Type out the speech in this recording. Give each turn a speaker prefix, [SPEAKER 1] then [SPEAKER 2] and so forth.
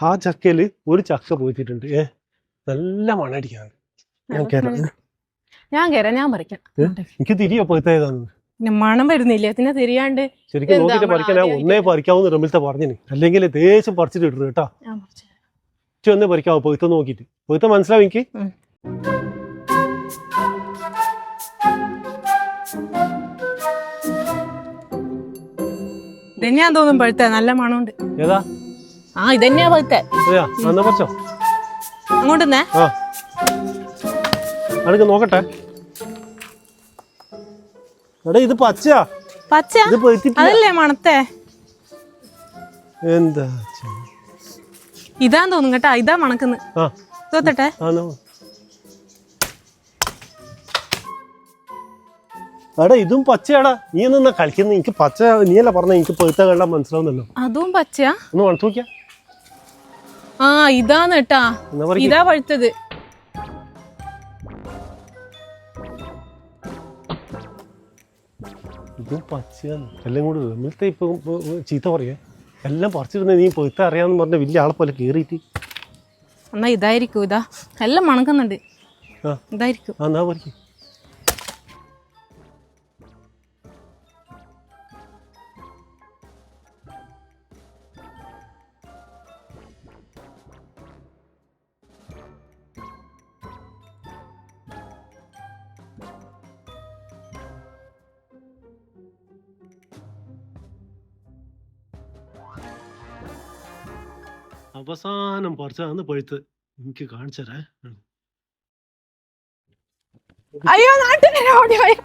[SPEAKER 1] ആ ചക്കയിൽ ഒരു ചക്ക പോയിട്ടുണ്ട് ഏ നല്ല മണടിക്കാണ് ഞാൻ കേറാം.
[SPEAKER 2] ഞാൻ കേറാം ഞാൻ പറിക്കാം.
[SPEAKER 1] എനിക്ക് തിരിയോ
[SPEAKER 2] പിന്നെ മണം വരുന്നില്ല? പിന്നെ തിരിയാണ്ട്
[SPEAKER 1] ശരിക്കും നോക്കിട്ട് പറിക്കാൻ ഞാൻ ഒന്നേ പറിക്കാവുന്ന റമ്മിലത്തെ പറഞ്ഞു അല്ലെങ്കിൽ ദേശം പറിച്ചിട്ട് ഇട്ടു കേട്ടാ. ഒന്നേ പറിക്കാവോ പൊയ്ത്ത നോക്കിട്ട് പൊയ്ത്ത മനസ്സിലാവും എനിക്ക്?
[SPEAKER 2] ഞാൻ തോന്നും പഴുത്ത നല്ല മണമുണ്ട്.
[SPEAKER 1] ഏതാ?
[SPEAKER 2] ആ ഇതന്നെയാ പഴുത്ത
[SPEAKER 1] അതെയാ എന്നാ പറിച്ചോ.
[SPEAKER 2] അങ്ങോട്ട് നിന്നേ
[SPEAKER 1] ആ. അനക്ക് നോക്കട്ടെ. എടാ ഇത് പച്ചയാ.
[SPEAKER 2] പച്ച
[SPEAKER 1] ഇത് പൊയ്ത്തിട്ടില്ല
[SPEAKER 2] അതല്ലേ മണത്തെ?
[SPEAKER 1] എന്താ ചെയ്യ?
[SPEAKER 2] ഇതാന്ന് തോന്നും കേട്ടാ ഇതാ മണക്കുന്ന്.
[SPEAKER 1] ആ.
[SPEAKER 2] തോത്തട്ടെ
[SPEAKER 1] ആ നോ. എടാ ഇതും പച്ചയാടാ. നീ എന്നാ കളിക്കുന്നത് എനിക്ക് പച്ച നീയല്ല പറഞ്ഞ എനിക്ക് പൊയ്ത്ത കണ്ടാൽ മനസ്സിലാവുന്നല്ലോ.
[SPEAKER 2] അതും പച്ചയാ?
[SPEAKER 1] ഒന്ന് മണത്ത് നോക്കിയാ.
[SPEAKER 2] ആ ഇതാണ് കേട്ടാ. ഇതാ പഴുത്തത്.
[SPEAKER 1] ഇതും പച്ചയാണ്. എല്ലാം കൂടി ഇന്നലത്തെ ഇപ്പൊ ചീത്ത പറയേ. എല്ലാം പറിച്ചിരുന്ന നീ പൊയ്ത്ത അറിയാന്ന് പറഞ്ഞ വലിയ ആളെ പോലെ കേറിയിട്ട്.
[SPEAKER 2] എന്നാ ഇതായിരിക്കും ഇതാ. എല്ലാം മണക്കുന്നുണ്ട്. ഇതായിരിക്കും.
[SPEAKER 1] ആ എന്നാ പറിക്ക്. അവസാനം പറിച്ചതാണ് പഴുത്ത്. എനിക്ക് കാണിച്ചരാ.
[SPEAKER 2] അയ്യോ നാട്ടിലെ ഓടി പോയി